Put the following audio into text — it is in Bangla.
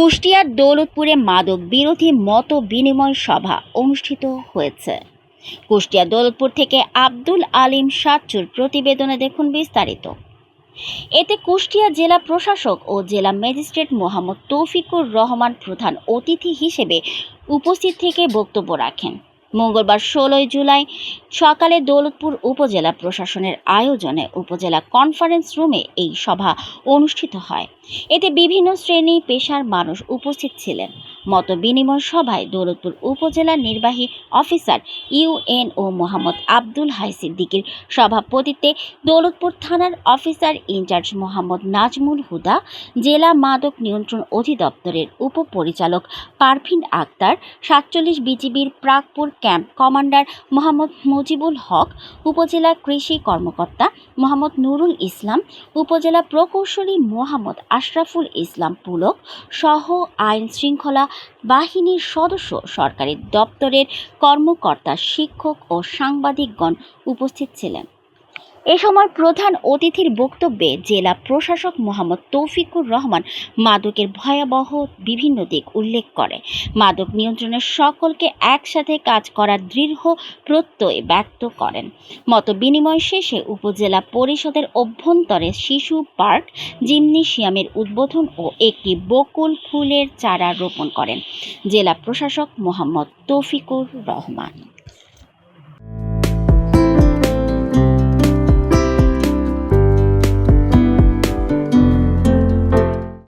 কুষ্টিয়ার দৌলতপুরে মাদক বিরোধী মত বিনিময় সভা অনুষ্ঠিত হয়েছে। কুষ্টিয়া দৌলতপুর থেকে আব্দুল আলিম সাচ্চুর প্রতিবেদনে দেখুন বিস্তারিত। এতে কুষ্টিয়া জেলা প্রশাসক ও জেলা ম্যাজিস্ট্রেট মোহাম্মদ তৌফিকুর রহমান প্রধান অতিথি হিসেবে উপস্থিত থেকে বক্তব্য রাখেন। মঙ্গলবার ষোলোই জুলাই সকালে দৌলতপুর উপজেলা প্রশাসনের আয়োজনে উপজেলা কনফারেন্স রুমে এই সভা অনুষ্ঠিত হয়। এতে বিভিন্ন শ্রেণি, পেশার মানুষ উপস্থিত ছিলেন। মত বিনিময় সভায় দৌলতপুর উপজেলা নির্বাহী অফিসার ইউএনও মোহাম্মদ আব্দুল হাই সিদ্দিকির সভাপতিত্বে দৌলতপুর থানার officer in charge Mohammad Nazmul Huda, জেলা মাদক নিয়ন্ত্রণ অধিদপ্তরের উপপরিচালক পারভিন আক্তার, সাতচল্লিশ বিজিবির প্রাগপুর ক্যাম্প কমান্ডার মোহাম্মদ মুজিবুল হক, উপজেলা কৃষি কর্মকর্তা মোহাম্মদ নুরুল ইসলাম, উপজেলা প্রকৌশলী মোহাম্মদ আশরাফুল ইসলাম পুলক, সহ আইন শৃঙ্খলা বাহিনীর সদস্য সরকারি দপ্তরের কর্মকর্তা শিক্ষক ও সাংবাদিকগণ উপস্থিত ছিলেন। এ সময় প্রধান অতিথির বক্তব্যে জেলা প্রশাসক মোহাম্মদ তৌফিকুর রহমান মাদকের ভয়াবহ বিভিন্ন দিক উল্লেখ করে। মাদক নিয়ন্ত্রণের সকলকে একসাথে কাজ করার দৃঢ় প্রত্যয় ব্যক্ত করেন। মত বিনিময় শেষে উপজেলা পরিষদের অভ্যন্তরে শিশু পার্ক, জিমনেশিয়ামের উদ্বোধন ও একটি বকুল ফুলের চারা রোপণ করেন। জেলা প্রশাসক মোহাম্মদ তৌফিকুর রহমান।